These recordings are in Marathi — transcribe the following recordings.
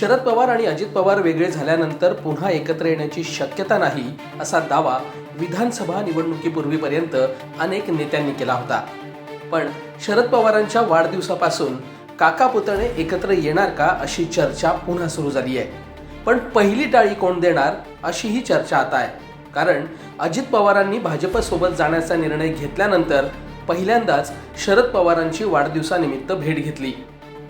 शरद पवार आणि अजित पवार वेगळे झाल्यानंतर पुन्हा एकत्र येण्याची शक्यता नाही असा दावा विधानसभा निवडणुकीपूर्वीपर्यंत अनेक नेत्यांनी केला होता. पण शरद पवारांच्या वाढदिवसापासून काका पुतणे एकत्र येणार का अशी चर्चा पुन्हा सुरू झाली आहे. पण पहिली टाळी कोण देणार अशी ही चर्चा आता आहे. कारण अजित पवारांनी भाजपसोबत जाण्याचा निर्णय घेतल्यानंतर पहिल्यांदाच शरद पवारांची वाढदिवसानिमित्त भेट घेतली.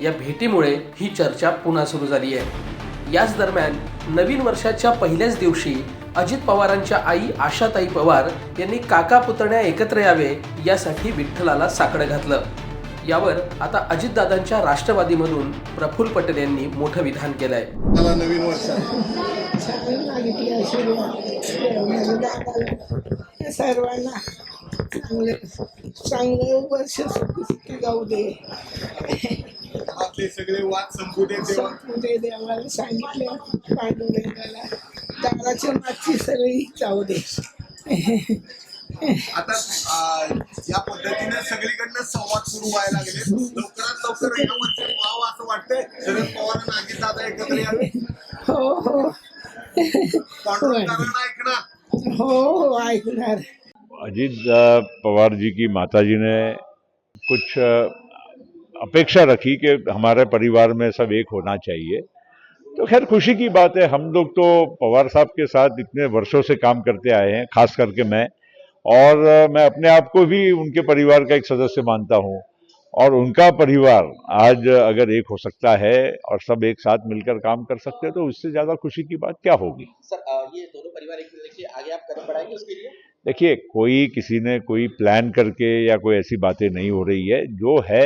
या भेटीमुळे ही चर्चा पुन्हा सुरू झाली आहे. याच दरम्यान नवीन वर्षाच्या पहिल्याच दिवशी अजित पवारांच्या आई आशाताई पवार यांनी काका पुतण्या एकत्र यावे यासाठी विठ्ठलाला साकडं घातलं. यावर आता अजितदादांच्या राष्ट्रवादीमधून प्रफुल्ल पटेल यांनी मोठं विधान केलंय. मला नवीन सर्वांना चांगलं चांगलं वर्ष सुखी जाऊ दे. आपले सगळे वाद संपू दे संपू दे देवाला सांगितलं पांडुरंगाला. दाराच्या मागची सगळी जाऊ दे. आता या पद्धतीने सगळीकडनं संवाद सुरू व्हायला लागले. लवकरात लवकर या वर्षात व्हावं असं वाटतंय. शरद पवार आणि अजित दादा एकत्र यावे हो हो. ऐकणार. हो हो ऐकणार. अजीत पवार जी की माताजी ने कुछ अपेक्षा रखी कि हमारे परिवार में सब एक होना चाहिए। तो खैर, खुशी की बात है, हम लोग तो पवार साहब के साथ इतने वर्षों से काम करते आए हैं, खास करके मैं, और मैं अपने आप को भी उनके परिवार का एक सदस्य मानता हूँ। और उनका परिवार आज अगर एक हो सकता है और सब एक साथ मिलकर काम कर सकते हैं तो उससे ज़्यादा खुशी की बात क्या होगी? सर ये दोनों परिवार एक आगे आप कदम बढ़ाएँगे उसके लिए? देखिए कोई किसी ने कोई प्लान करके या कोई ऐसी बातें नहीं हो रही है। जो है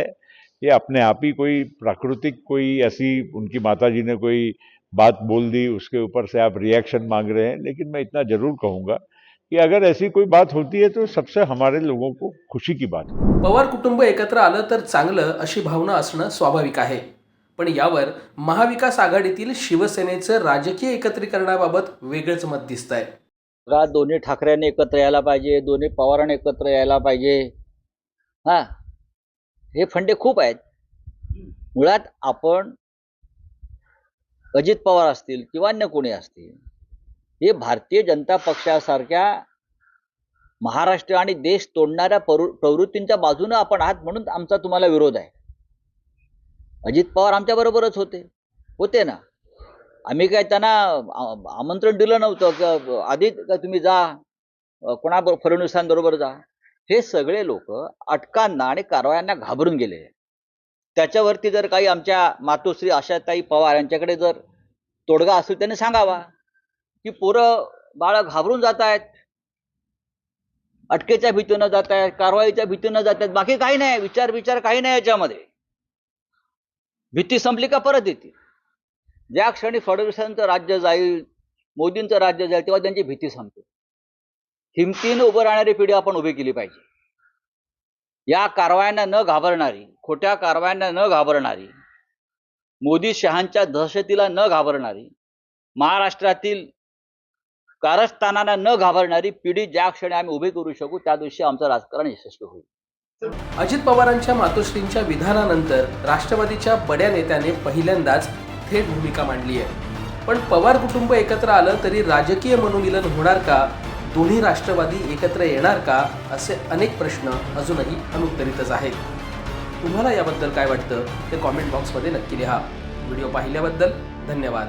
ये अपने आप ही कोई प्राकृतिक कोई ऐसी उनकी माता जी ने कोई बात बोल दी उसके ऊपर से आप रिएक्शन मांग रहे हैं। लेकिन मैं इतना जरूर कहूँगा कि अगर ऐसी कोई बात होती है तो सबसे हमारे लोगों को खुशी की बात पवार कुटुंब एकत्र आलं तर चांगलं अशी भावना असणं स्वाभाविक आहे. पण यावर महाविकास आघाडीतील शिवसेनेचं राजकीय एकत्रीकरणाबाबत वेगळंच मत दिसत आहे का दोन्ही ठाकरेंनी एकत्र यायला पाहिजे दोन्ही पवारांनी एकत्र यायला पाहिजे? हां? हे फंडे खूप आहेत. मुळात आपण अजित पवार असतील किंवा अन्य कोणी असतील हे भारतीय जनता पक्षासारख्या महाराष्ट्र आणि देश तोडणाऱ्या प्रवृ प्रवृत्तींच्या बाजूनं आपण आहात म्हणून आमचा तुम्हाला विरोध आहे. अजित पवार आमच्याबरोबरच होते. होते ना? आम्ही काय त्यांना आमंत्रण दिलं नव्हतं आधी का तुम्ही जा कोणाबरोबर फडणवीसांबरोबर जा. हे सगळे लोक अटकांना आणि कारवायांना घाबरून गेले. त्याच्यावरती जर काही आमच्या मातोश्री आशाताई पवार यांच्याकडे जर तोडगा असेल त्यांनी सांगावा की पोरं बाळ घाबरून जात आहेत. अटकेच्या भीतीनं जात आहेत कारवाईच्या भीतीनं जात आहेत. बाकी काही नाही विचार विचार काही नाही याच्यामध्ये. भीती संपली का परत येतील? ज्या क्षणी फडणवीसांचं राज्य जाईल मोदींचं राज्य जाईल तेव्हा त्यांची भीती संपते. हिमतीनं उभं राहणारी पिढी आपण उभी केली पाहिजे. या कारवायांना न घाबरणारी खोट्या कारवायांना न घाबरणारी मोदी शहांच्या दहशतीला न घाबरणारी महाराष्ट्रातील कारस्थानांना न घाबरणारी पिढी ज्या क्षणी आम्ही उभी करू शकू त्या दिवशी आमचं राजकारण यशस्वी होईल. अजित पवारांच्या मातोश्रींच्या विधानानंतर राष्ट्रवादीच्या बड्या नेत्याने पहिल्यांदाच थेट भूमिका मांडली आहे. पण पवार कुटुंब एकत्र आलं तरी राजकीय मनोमिलन होणार का? दोन्ही राष्ट्रवादी एकत्र येणार का? असे अनेक प्रश्न अजूनही अनुत्तरितच आहेत. तुम्हाला याबद्दल काय वाटतं? ते कॉमेंट बॉक्समध्ये नक्की लिहा. व्हिडिओ पाहिल्याबद्दल धन्यवाद.